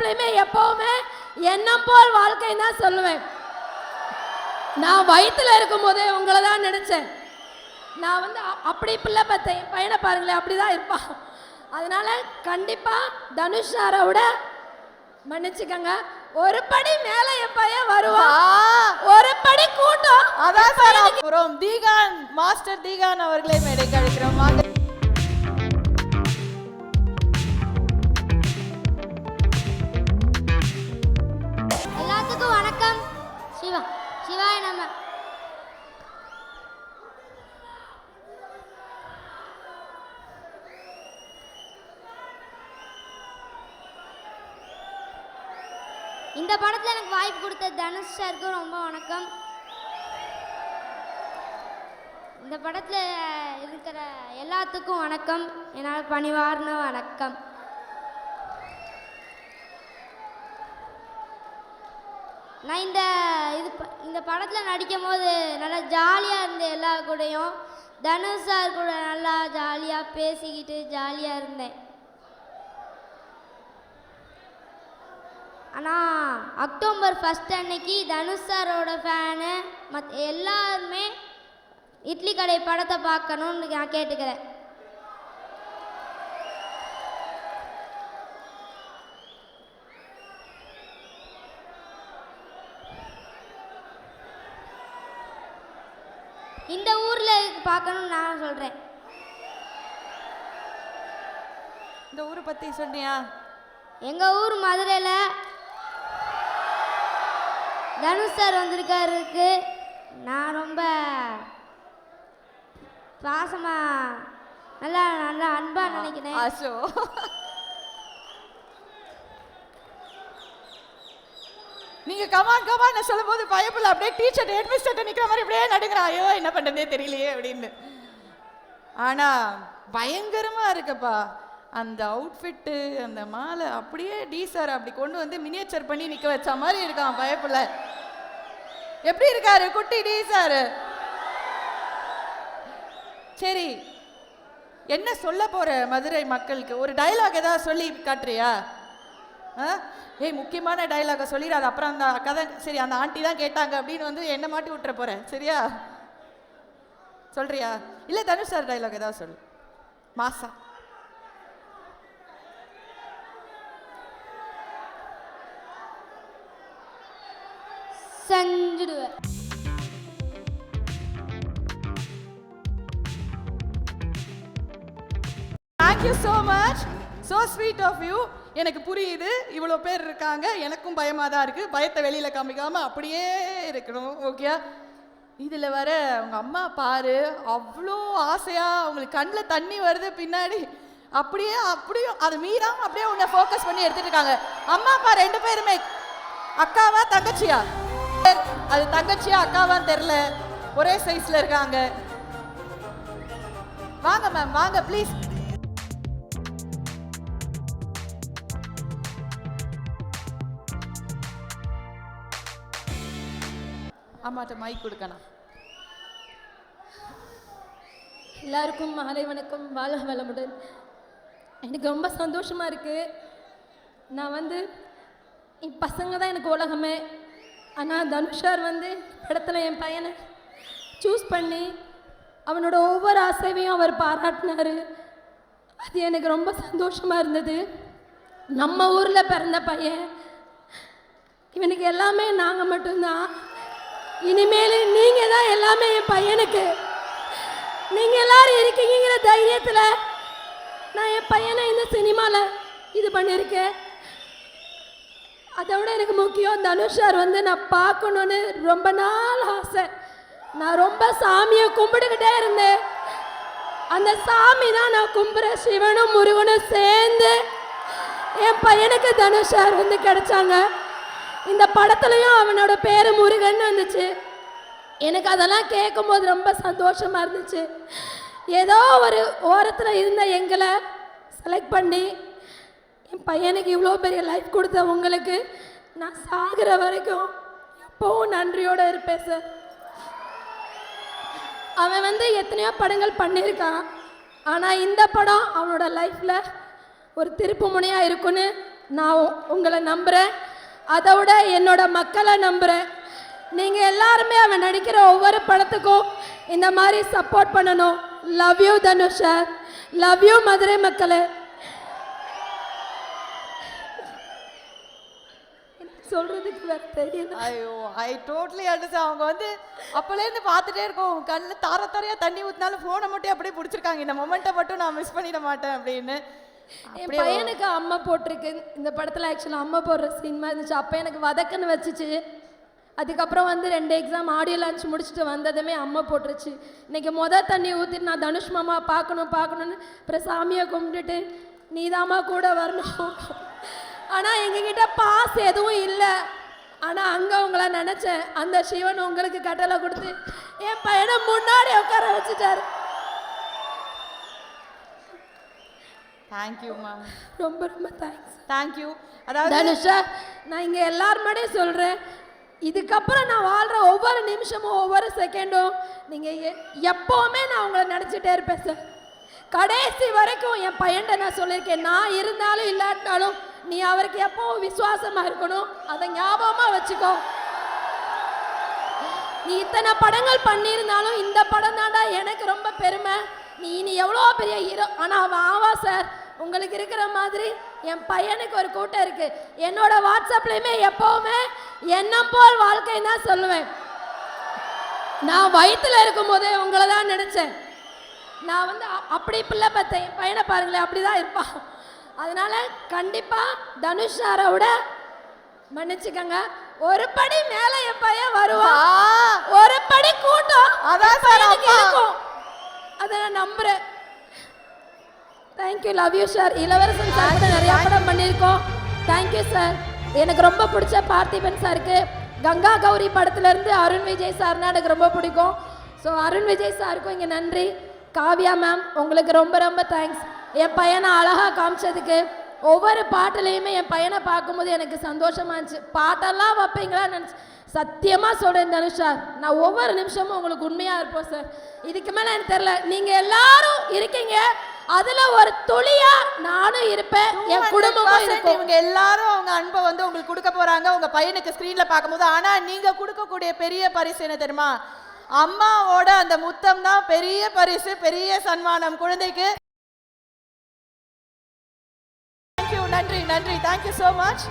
தரப்புலையுமே எப்பவுமே எண்ணம் போல் வாழ்க்கை தான் சொல்லுவேன். நான் வயித்துல இருக்கும் போதே உங்களை தான் நினைச்சேன். நான் வந்து அப்படி பிள்ளை பார்த்தேன் பையனை பாருங்களேன் அப்படிதான் இருப்பான். அதனால கண்டிப்பா தனுஷ் சாரை விட மன்னிச்சுக்கங்க. ஒரு படி மேல என் பையன் வருவான். ஒரு படி கூட்டம். அதான் சார் தீகான் மாஸ்டர் தீகான் அவர்களை மேடைக்கு அழைக்கிறோம். சிவாய நம்ம இந்த படத்தில் எனக்கு வாய்ப்பு கொடுத்த தனுஷ் சாருக்கும் ரொம்ப வணக்கம். இந்த படத்தில் இருக்கிற எல்லாத்துக்கும் வணக்கம். என்னால் பணிவார்ந்த வணக்கம். நான் இந்த இந்த படத்தில் நடிக்கும் போது நல்லா ஜாலியாக இருந்தேன் எல்லா கூடயும் தனுஷ் சார் கூட நல்லா ஜாலியாக பேசிக்கிட்டு ஜாலியாக இருந்தேன். ஆனால் அக்டோபர் ஃபஸ்ட் அன்னைக்கு தனுஷ் சாரோட ஃபேனு மத் எல்லாருமே இட்லி கடை படத்தை பார்க்கணும்னு நான் கேட்டுக்கிறேன். இந்த ஊரில் பார்க்கணும்னு நான் சொல்கிறேன் இந்த ஊரை பத்தி சொன்னியா? எங்கள் ஊர் மதுரையில் தனுஷ் சார் வந்திருக்காருக்கு. நான் ரொம்ப பாசமாக நல்லா நல்லா அன்பாக நினைக்கிறேன். ஆஷோ நீங்க கமான் கமான் சொல்லும் போது பயப்பில் அப்படியே டீச்சர் ஹெட்மிஸ்டர்ட்ட நிக்கிற மாதிரி அப்படியே நடுங்கிறான் ஐயோ என்ன பண்றதே தெரியலையே அப்படின்னு. ஆனா பயங்கரமா இருக்குப்பா. அந்த அவுட்ஃபிட்டு அந்த மாலை அப்படியே டி சார் அப்படி கொண்டு வந்து மினியேச்சர் பண்ணி நிக்க வச்ச மாதிரி இருக்கான் பயப்புல எப்படி இருக்காரு? குட்டி டி சார் சரி என்ன சொல்ல போற மதுரை மக்களுக்கு? ஒரு டயலாக் ஏதாவது சொல்லி காட்டுறியா? ஏய் முக்கியமான டயலாக சொல்லிடாது. அப்புறம் அந்த கதை சரி அந்த ஆண்டி தான் கேட்டாங்க அப்படின்னு வந்து என்ன மாட்டி விட்டுற போறேன் சரியா? சொல்றியா? இல்ல தனுஷ் சார் டயலாக் ஏதாவது சொல்லு. மாசா. செஞ்சுடுவேன். Thank you so much so sweet of you எனக்கு புரியுது இவ்வளோ பேர் இருக்காங்க எனக்கும் பயமாக தான் இருக்குது பயத்தை வெளியில் காமிக்காமல் அப்படியே இருக்கணும் ஓகே இதில் வர அவங்க அம்மா பாரு அவ்வளோ ஆசையாக அவங்களுக்கு கண்ணில் தண்ணி வருது பின்னாடி. அப்படியே அப்படியும் அது மீறாம அப்படியே உன்னை ஃபோக்கஸ் பண்ணி எடுத்துட்டு இருக்காங்க. அம்மா அப்பா ரெண்டு பேருமே அக்காவா தங்கச்சியா? அது தங்கச்சியா அக்காவான்னு தெரில ஒரே சைஸில் இருக்காங்க. வாங்க மேம் வாங்க ப்ளீஸ் அம்மாட்ட மைக் கொடுக்கணும். எல்லாருக்கும் மாலை வணக்கம். வாழ வளமுடன். எனக்கு ரொம்ப சந்தோஷமாக இருக்குது நான் வந்து என் பசங்க தான் எனக்கு உலகமே. ஆனால் தனுஷார் வந்து இடத்துல என் பையனை சூஸ் பண்ணி அவனோட ஒவ்வொரு அசைவையும் அவர் பாராட்டினாரு. அது எனக்கு ரொம்ப சந்தோஷமாக இருந்தது. நம்ம ஊரில் பிறந்த பையன். இவனுக்கு எல்லாமே நாங்கள் மட்டும்தான். இனிமேல் நீங்கள் தான் எல்லாமே என் பையனுக்கு. நீங்கள் எல்லாரும் இருக்கீங்கிற தைரியத்தில் நான் என் பையனை இந்த சினிமாவில் இது பண்ணியிருக்கேன். அதை விட எனக்கு முக்கியம் தனுஷ் சார் வந்து நான் பார்க்கணுன்னு ரொம்ப நாள் ஆசை. நான் ரொம்ப சாமியை கும்பிட்டுக்கிட்டே இருந்தேன். அந்த சாமி தான் நான் கும்பிட்ற சிவனும் முருகனும் சேர்ந்து என் பையனுக்கு தனுஷ் சார் வந்து கிடைச்சாங்க. இந்த படத்துலையும் அவனோட பேர் முருகன் வந்துச்சு. எனக்கு அதெல்லாம் கேட்கும்போது ரொம்ப சந்தோஷமா இருந்துச்சு. ஏதோ ஒரு ஓரத்தில் இருந்த எங்களை செலக்ட் பண்ணி என் பையனுக்கு இவ்வளோ பெரிய லைஃப் கொடுத்த உங்களுக்கு. நான் சாகிற வரைக்கும் எப்பவும் நன்றியோடு இருப்பேன் சார் அவன் வந்து எத்தனையோ படங்கள் பண்ணியிருக்கான். ஆனால் இந்த படம் அவனோட லைஃப்பில் ஒரு திருப்பு முனையாக இருக்குன்னு நான் உங்களை நம்புகிறேன் அதை விட என்னோட மக்களை நம்புகிறேன் நீங்கள் எல்லாருமே அவன் நடிக்கிற ஒவ்வொரு படத்துக்கும் இந்த மாதிரி சப்போர்ட் பண்ணணும். Love you Dhanush sir love you Madurai மக்களே. சொல்கிறதுக்கு வேறு தெரியல. ஐயோ ஐ டோட்லி அண்டர்ஸ்டாண்ட் அவங்க வந்து அப்போலேருந்து பார்த்துட்டே இருக்கோம். உன் கண்ணில் தார தாரையா தண்ணி ஊற்றினாலும் ஃபோனை மட்டும் அப்படியே பிடிச்சிருக்காங்க. இந்த மொமெண்ட்டை மட்டும் நான் மிஸ் பண்ணிட மாட்டேன் அப்படின்னு. என் பையனுக்கு அம்மா போட்டிருக்கு. இந்த படத்தில் ஆக்சுவலாக அம்மா போடுற சீன் மாதிரி இருந்துச்சு. அப்போ எனக்கு வதக்குன்னு வச்சுச்சு. அதுக்கப்புறம் வந்து ரெண்டு எக்ஸாம் ஆடியோ லான்ச் முடிச்சுட்டு வந்ததுமே அம்மா போட்டுருச்சு. இன்னைக்கு மொதல் தண்ணி ஊற்றிட்டு நான் தனுஷ் மாமா பார்க்கணும் பார்க்கணுன்னு அப்புறம் சாமியை கும்பிட்டுட்டு நீதாம்மா கூட வரணும். ஆனால் எங்ககிட்ட பாஸ் எதுவும் இல்லை. ஆனால் அங்கே உங்களை நினச்சேன். அந்த சிவன் உங்களுக்கு கட்டளை கொடுத்து என் பையனை முன்னாடி உட்கார வச்சுட்டாரு. தேங்க்யூ மேம் ரொம்ப ரொம்ப தேங்க்ஸ் தேங்க்யூ அதாவது தனுஷா நான் இங்கே எல்லார் முன்னாடியும் சொல்கிறேன் இதுக்கப்புறம் நான் வாழ்கிற ஒவ்வொரு நிமிஷமும் ஒவ்வொரு செகண்டும் நீங்கள் எப்போவுமே நான் உங்களை நினச்சிட்டே இருப்பேன் சார் கடைசி வரைக்கும் என் பையன்ட்ட நான் சொல்லியிருக்கேன். நான் இருந்தாலும் இல்லாட்டாலும் நீ அவருக்கு எப்பவும் விசுவாசமாக இருக்கணும். அதை ஞாபகமாக வச்சுக்கோ. நீ இத்தனை படங்கள் பண்ணியிருந்தாலும் இந்த படம் தான்டா எனக்கு ரொம்ப பெருமை. நீ இனி எவ்வளோ பெரிய ஹீரோ ஆனால் அவன் ஆவா சார் உங்களுக்கு இருக்கிற மாதிரி என் பையனுக்கு ஒரு கூட்டம் இருக்கு. என்னோட வாட்ஸ்அப்லையுமே எப்பவுமே எண்ணம் போல் வாழ்க்கை தான் சொல்லுவேன். நான் வயித்துல இருக்கும் போதே உங்களை தான் நினைச்சேன். நான் வந்து அப்படி பிள்ளை பார்த்தேன். என் பையனை பாருங்களேன் அப்படிதான் இருப்பான். அதனால கண்டிப்பா தனுஷ் சாரை விட மன்னிச்சுக்கங்க. ஒரு படி மேல என் பையன் வருவான். ஒரு படி கூட்டம் அதான் சார். இருக்கும். அதை நான் நம்புறேன். Thank you love you sir Ilavarasan sir கூட நிறைய படம் பண்ணியிருக்கோம். தேங்க்யூ சார் எனக்கு ரொம்ப பிடிச்ச பார்த்திபன் சாருக்கு கங்கா கௌரி படத்துலேருந்து அருண் விஜய் சார்னா எனக்கு ரொம்ப பிடிக்கும். ஸோ அருண் விஜய் சாருக்கும் இங்கே நன்றி. காவ்யா மேம் உங்களுக்கு ரொம்ப ரொம்ப தேங்க்ஸ் என் பையனை அழகாக காமிச்சதுக்கு ஒவ்வொரு பாட்டுலேயுமே என் பையனை பார்க்கும்போது எனக்கு சந்தோஷமாக இருந்துச்சு. பாட்டெல்லாம் வைப்பீங்களா நினச்சி சத்தியமாக சொல்கிறேன் தனுஷா நான் ஒவ்வொரு நிமிஷமும் உங்களுக்கு உண்மையாக இருப்போம் சார் இதுக்கு மேலே எனக்கு தெரில நீங்கள் எல்லாரும் இருக்கீங்க. அதில் ஒரு துளியா நானும் இருப்பேன் என் குடும்பமும் 200% இருக்கும். இவங்க எல்லாரும் அவங்க அன்பை வந்து உங்களுக்கு கொடுக்க போறாங்க. உங்க பையனுக்கு ஸ்கிரீன்ல பார்க்கும்போது ஆனா நீங்க கொடுக்கக்கூடிய பெரிய பரிசு என்ன தெரியுமா? அம்மாவோட அந்த முத்தம் தான் பெரிய பரிசு பெரிய சன்மானம். குழந்தைக்கு தேங்க்யூ நன்றி நன்றி. தேங்க்யூ so மச்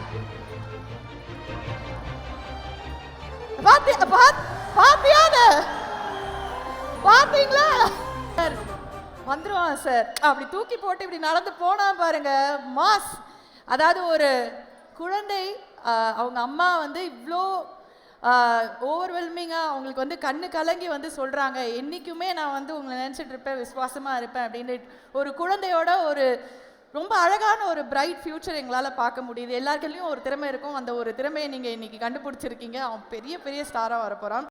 பாத்தி பாத் பாத்தியா அத? பாத்தீங்களா? வந்துடுவான் வந்துருவான் சார் அப்படி தூக்கி போட்டு இப்படி நடந்து போனா பாருங்க. மாஸ். அதாவது ஒரு குழந்தை அவங்க அம்மா வந்து இவ்வளோ ஓவர்வெல்மிங்காக அவங்களுக்கு வந்து கண்ணு கலங்கி வந்து சொல்கிறாங்க என்றைக்குமே நான் வந்து உங்களை நினச்சிட்டு இருப்பேன் விசுவாசமாக இருப்பேன் அப்படின்னு ஒரு குழந்தையோட ஒரு ரொம்ப அழகான ஒரு பிரைட் ஃப்யூச்சர் எங்களால் பார்க்க முடியுது. எல்லாருக்குலேயும் ஒரு திறமை இருக்கும். அந்த ஒரு திறமையை நீங்கள் இன்றைக்கி கண்டுபிடிச்சிருக்கீங்க. அவன் பெரிய பெரிய ஸ்டாராக வரப்போகிறான்